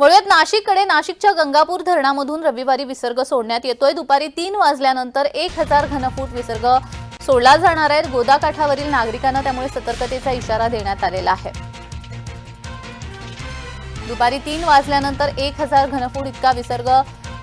वळूयात नाशिककडे. नाशिकच्या गंगापूर धरणामधून रविवारी विसर्ग सोडण्यात येतोय. दुपारी तीन वाजल्यानंतर एक हजार घनफूट विसर्ग सोडला जाणार आहे. गोदाकाठावरील नागरिकांना त्यामुळे सतर्कतेचा इशारा देण्यात आलेला आहे. दुपारी तीन वाजल्यानंतर एक हजार घनफूट इतका विसर्ग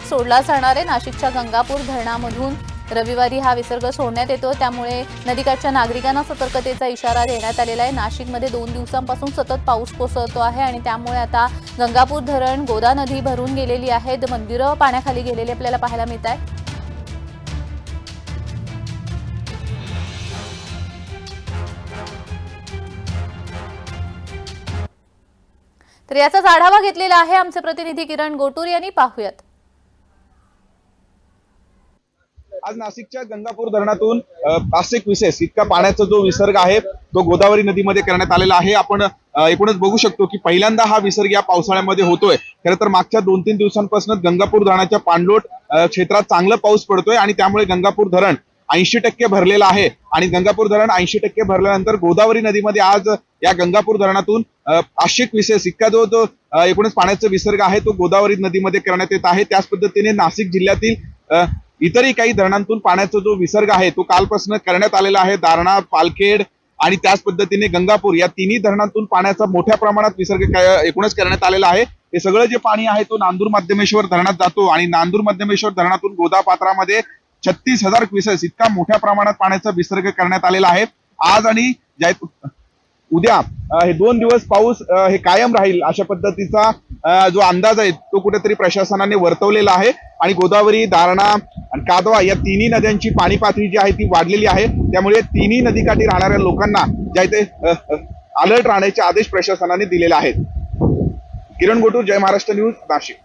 सोडला जाणार आहे. नाशिकच्या गंगापूर धरणामधून रविवारी हा विसर्ग सोडण्यात येतो. त्यामुळे नदीकाठच्या नागरिकांना सतर्कतेचा इशारा देण्यात आलेला आहे. नाशिकमध्ये दोन दिवसांपासून सतत पाऊस कोसळतो आहे आणि त्यामुळे आता गंगापूर धरण गोदा नदी भरून गेलेली आहेत. मंदिरं पाण्याखाली गेलेली आपल्याला पाहायला मिळत आहे तर याचाच आढावा घेतलेला आहे आमचे प्रतिनिधी किरण गोटूर यांनी. पाहूयात. आज नाशिकच्या गंगापूर धरणातून अ, पाचशे क्युसेस इतका पाण्याचा जो विसर्ग आहे तो गोदावरी नदीमध्ये करण्यात आलेला आहे. आपण एकूणच बघू शकतो की पहिल्यांदा हा विसर्ग या पावसाळ्यामध्ये होतोय. खरं तर मागच्या दोन तीन दिवसांपासून गंगापूर धरणाच्या पाणलोट क्षेत्रात चांगला पाऊस पडतोय आणि त्यामुळे गंगापूर धरण ऐंशी टक्के भरलेलं आहे. आणि गंगापूर धरण ऐंशी टक्के भरल्यानंतर गोदावरी नदीमध्ये आज या गंगापूर धरणातून अ, पाचशे क्युसेस इतका जो जो एकूणच पाण्याचा विसर्ग आहे तो गोदावरी नदीमध्ये करण्यात येत आहे. त्याच पद्धतीने नाशिक जिल्ह्यातील इतरही काही धरणांतून पाण्याचा जो विसर्ग आहे तो कालपासून करण्यात आलेला आहे. दारणा पालखेड आणि त्याच पद्धतीने गंगापूर या तिन्ही धरणांतून पाण्याचा मोठ्या प्रमाणात विसर्ग एकूणच करण्यात आलेला आहे. हे सगळं जे पाणी आहे तो नांदूर मध्यमेश्वर धरणात जातो आणि नांदूर मध्यमेश्वर धरणातून गोदापात्रामध्ये छत्तीस हजार क्विसेस इतका मोठ्या प्रमाणात पाण्याचा विसर्ग करण्यात आलेला आहे. आज आणि उद्या हे दोन दिवस पाऊस हे कायम राहील अशा पद्धतीचा जो अंदाज आहे तो कुठेतरी प्रशासनाने वर्तवलेला आहे. आणि गोदावरी दारणा आणि कादवा या तिन्ही नद्यांची पाणी पातळी जी आहे ती वाढलेली आहे. त्यामुळे तिन्ही नदीकाठी राहणाऱ्या लोकांना ज्या इथे अलर्ट राहण्याचे आदेश प्रशासनाने दिलेले आहेत. किरण गोटूर जय महाराष्ट्र न्यूज नाशिक.